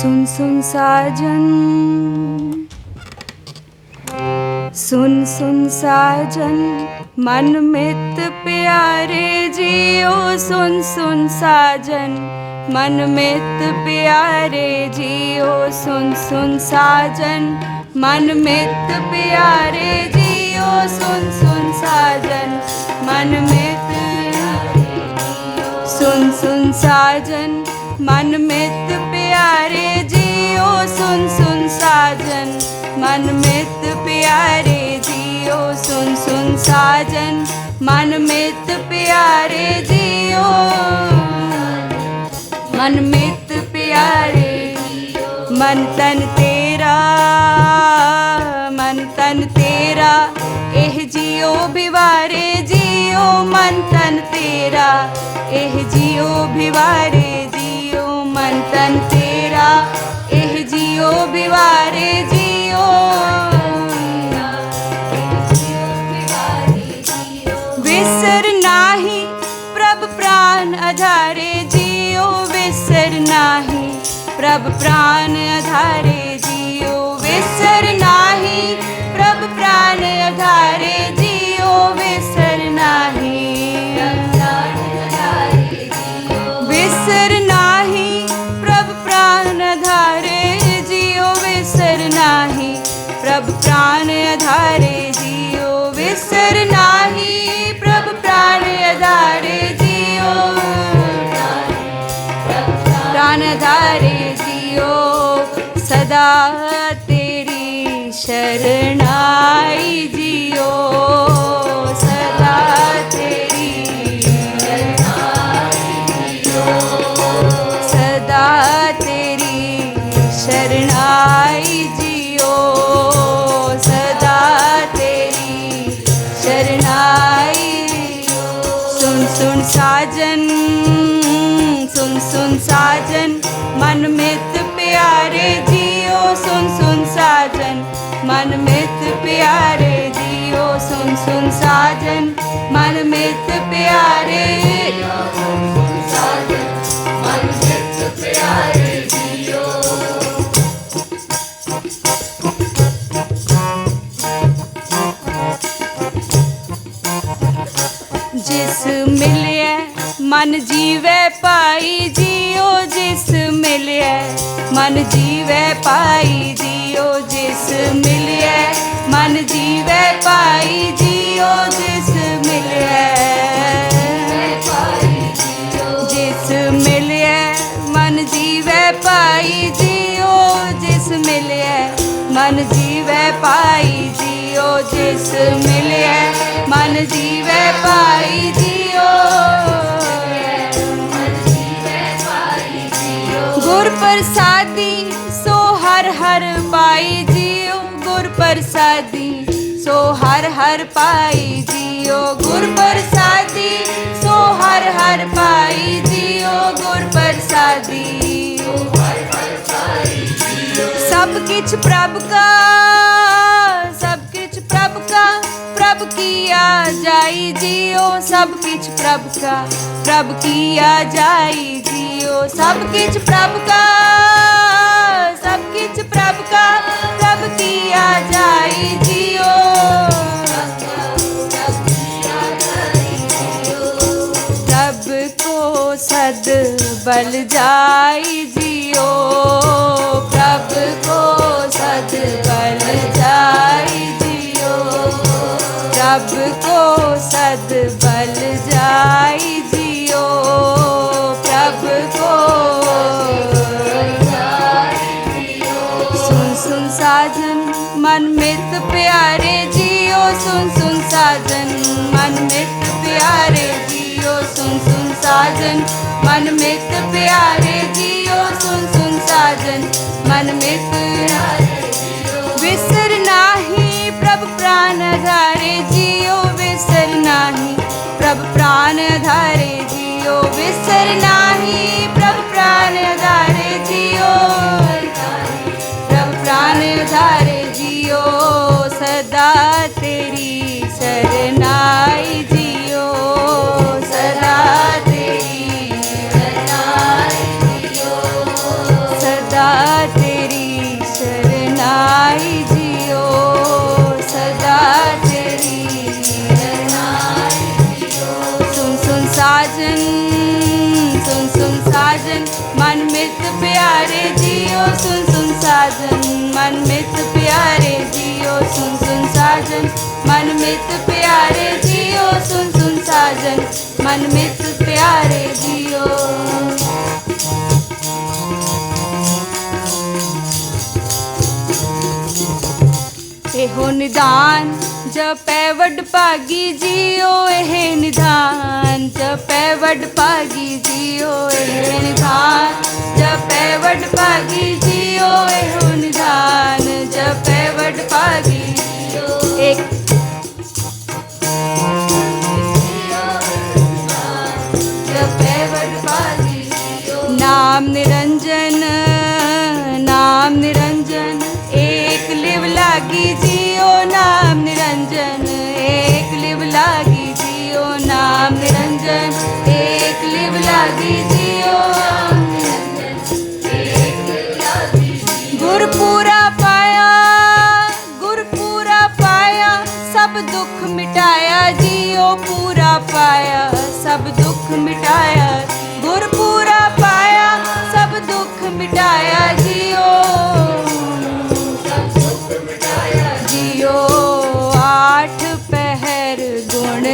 सुन सुन साजन सुन सुन साजन मन मित प्यारे जियो सुन सुन साजन मन मित प्यारे जियो सुन सुन साजन मन मित प्यारे जियो सुन सुन साजन मन मित सुन सुन साजन मन मित प्यारे ਪਿਆਰੇ ਜੀਓ ਸੁਨ ਸੁਨ ਸਾਜਨ। ਮਨ ਮਿਤ ਪਿਆਰੇ ਜੀਓ ਸੁਨ ਸੁਨ ਸਾਜਨ। ਮਨ ਮਿਤ ਪਿਆਰੇ ਜੀਓ। ਮਨ ਮਿਤ ਪਿਆਰੇ ਮਨ ਤਨ ਤੇਰਾ, ਮਨ ਤਨ ਤੇਰਾ। ਇਹ ਜੀਓ ਬਿਵਾਰੇ ਜੀਓ, ਮਨ ਤਨ ਤੇਰਾ। ਇਹ ਜੀਓ ਬਿਵਾਰੇ ਜੀਓ, ਮਨ ਤਨ आधारे जियो विसर नाही। प्रभ प्राण आधारे जियो विसर नाही। प्रभ प्राण आधारे सुन साजन सुन सुन साजन मन मित प्यारे जियो सुन सुन साजन मन मित प्यारे जियो सुन सुन साजन मन मित प्यारे ਜਿਸ ਮਿਲਿਆ ਮਨ ਜੀਵੇ ਪਾਈ ਜੀਓ ਜਿਸ ਮਿਲਿਆ ਮਨ ਜੀਵੇ ਪਾਈ ਜਿਉ ਜਿਸ ਮਿਲਿਆ ਮਨ ਜੀਵੇ ਪਾਈ ਜਿਉ ਜਿਸ ਮਿਲਿਆ ਜਿਸ ਮਿਲਿਆ ਮਨ ਜੀਵੇ ਪਾਈ ਜਿਉ ਜਿਸ ਮਿਲਿਆ ਮਨ ਜੀਵੇ ਪਾਈ ਜਿਉ ਜਿਸ ਮਿਲਿਆ ਮਨ ਜੀਵੇ ਪਾਈ ਹਰ ਪਾਈ ਜੀਉ ਗੁਰ ਪ੍ਰਸਾਦੀ, ਸੋ ਹਰ ਹਰ ਪਾਈ ਜੀਉ ਗੁਰ ਪ੍ਰਸਾਦੀ, ਸੋ ਹਰ ਹਰ ਪਾਈ ਜੀਉ ਗੁਰ ਪ੍ਰਸਾਦੀ। ਸਭ ਕਿਛ ਪ੍ਰਭ ਕਾ, ਸਭ ਕਿਛ ਪ੍ਰਭ ਕਾ, ਪ੍ਰਭ ਕੀਆ ਜਾਈ ਜੀਉ ਸਭ ਕਿਛ ਪ੍ਰਭ ਕਾ, ਪ੍ਰਭ ਕੀਆ ਜਾਈ ਜੀਉ ਸਭ ਕਿਛ ਪ੍ਰਭ ਕਾ। सब किछ प्रभ का प्रभ किया जाई जियो प्रभ को सद बल जाई जियो प्रभ को सद बल जाई जियो प्रभ को सद बल जाई सुन साजन मन मित प्यारे जियो। सुन सुन साजन मन मित प्यारे जियो। सुन सुन साजन मन मित प्यारे जियो। सुन सुन साजन मन मित विसर नाही प्रभ प्राण धारे ਮਿਤ ਪਿਆਰੇ ਜੀਓ ਸੁਨ ਸੁਨ ਸਾਜਨ ਮਨ ਮਿਤ ਪਿਆਰੇ ਜੀਓ ਸੁਨ ਸੁਨ ਸਾਜਨ ਮਨ ਮਿਤ ਪਿਆਰੇ ਜੀਓ ਸੁਨ ਸੁਨ ਸਾਜਨ ਮਨ ਮਿਤ ਪਿਆਰੇ ਜੀਓ ਇਹੋ ਨਿਦਾਨ ਜਪੈ ਵਡ ਭਾਗੀ ਜੀਓ ਇਹ ਨਿਦਾਨ ਜਪੈ ਵਡ ਭਾਗੀ ਜੀਓ ਇਹ ਨਿਦਾਨ ਜਪੈ ਵਡ ਭਾਗੀ ਜੀਓ ਇਹੋ ਨਿਦਾਨ ਜਪੈ ਵਡ ਭਾਗੀ ਜੀਓ। ਇੱਕ। ਨਾਮ ਨਿਰੰਜਨ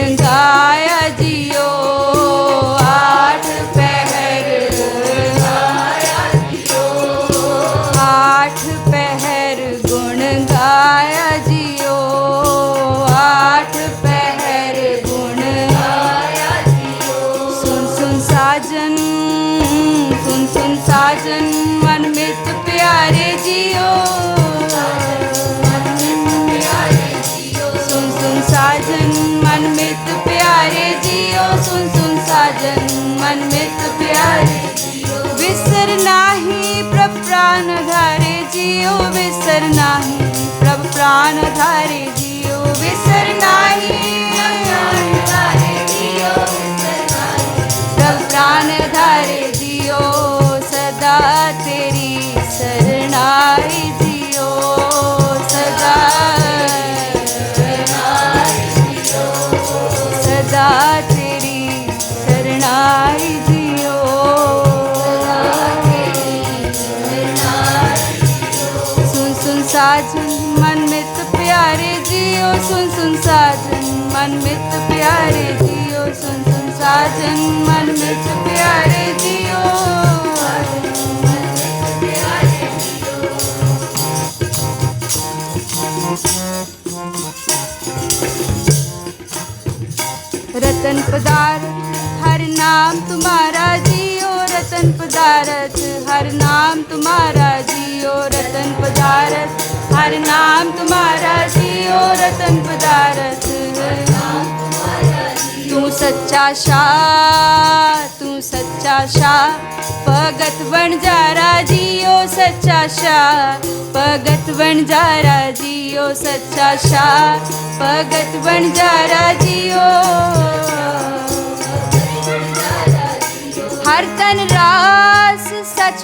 ਗੁਣ ਗਾਇਆ ਜੀਓ, ਆਠ ਪਹਿਰ। ਗਾਇਆ ਆਠ ਪਹਿਰ ਗੁਣ ਗਾਇਆ ਜੀਓ, ਆਠ ਪਹਿਰ ਗੁਣ ਗਾਇਆ ਜੀਓ। ਸੁਨ ਸੁਨ ਸਾਜਨ ਸੁਨ ਸੁਨ ਸਾਜਨ, ਮਨ ਮਿਤ ਪਿਆਰੇ ਜੀਓ। ਪਿਆਰੇ ਜੀਓ ਸੁਨ ਸੁਨ ਸਾਜਨ ਮਨ ਮਿਤ ਪਿਆਰੇ ਜੀਓ ਵਿਸਰ ਨਾਹੀ ਪ੍ਰਭ ਪ੍ਰਾਨ ਧਾਰੇ ਜੀਓ ਵਿਸਰ ਨਾਹੀ ਪ੍ਰਭ ਪ੍ਰਾਨ ਧਾਰੇ ਜੀਓ ਵਿਸਰ ਨਾਹੀ ਸਦਾ ਤੇਰੀ ਸਰਣਾਈ ਜੀਓ ਸੁਨ ਸੁਨ ਸਾਜਨ, ਮਨ ਮਿਤ ਪਿਆਰੇ ਜੀਓ ਸੁਨ ਸੁਨ ਸਾਜਨ, ਮਨ ਮਿਤ ਪਿਆਰੇ ਜੀਓ ਸੁਨ ਸੁਨ ਸਾਜਨ, ਮਨ ਮਿਤ ਪਿਆਰੇ पदार्थ हर नाम तुम्हारा जियो रतन पदार्थ हर नाम तुम्हारा जियो रतन पदार्थ हर नाम तुम्हारा जियो रतन पदार्थ तू सच्चा शाह तू सच्चा शाह भगत बन जारा जियो सच्चा शाह भगत बन जारा जियो सच्चा शाह भगत बन जारा जियो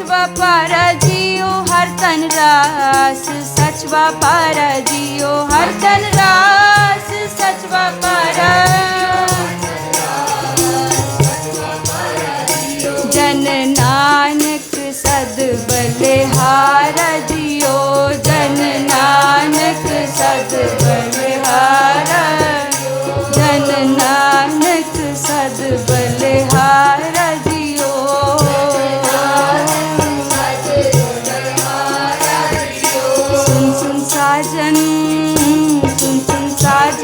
ਵਾਪਾਰਾ ਜੀਓ, ਹਰ ਤਨ ਰਾਸ। ਸੱਚ ਵਾਪਾਰਾ ਜੀਓ, ਹਰ ਤਨ ਰਾਸ। ਸੱਚ ਵਾਪਾਰਾ ਜਨ ਨਾਨਕ ਸਦ ਬਲਿਹਾਰ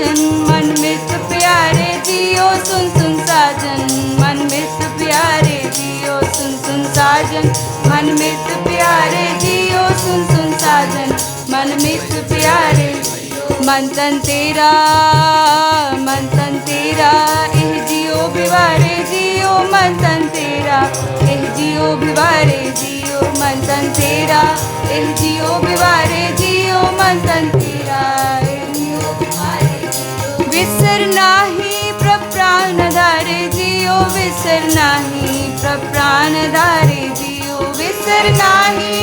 साजन मन मित प्यारे जियो सुन सुन साजन मन मित प्यारे जियो सुन सुन साजन मन मित प्यारे जियो सुन सुन साजन मन मित प्यारे मन तन तेरा मन तन तेरा एह जियो बिवारे जियो मन तन तेरा एह जियो बिवारे जियो मन तन तेरा एह जियो बिवारे जियो मन तन तेरा विसरना प्रप्राण दारे जीव विसर नाही.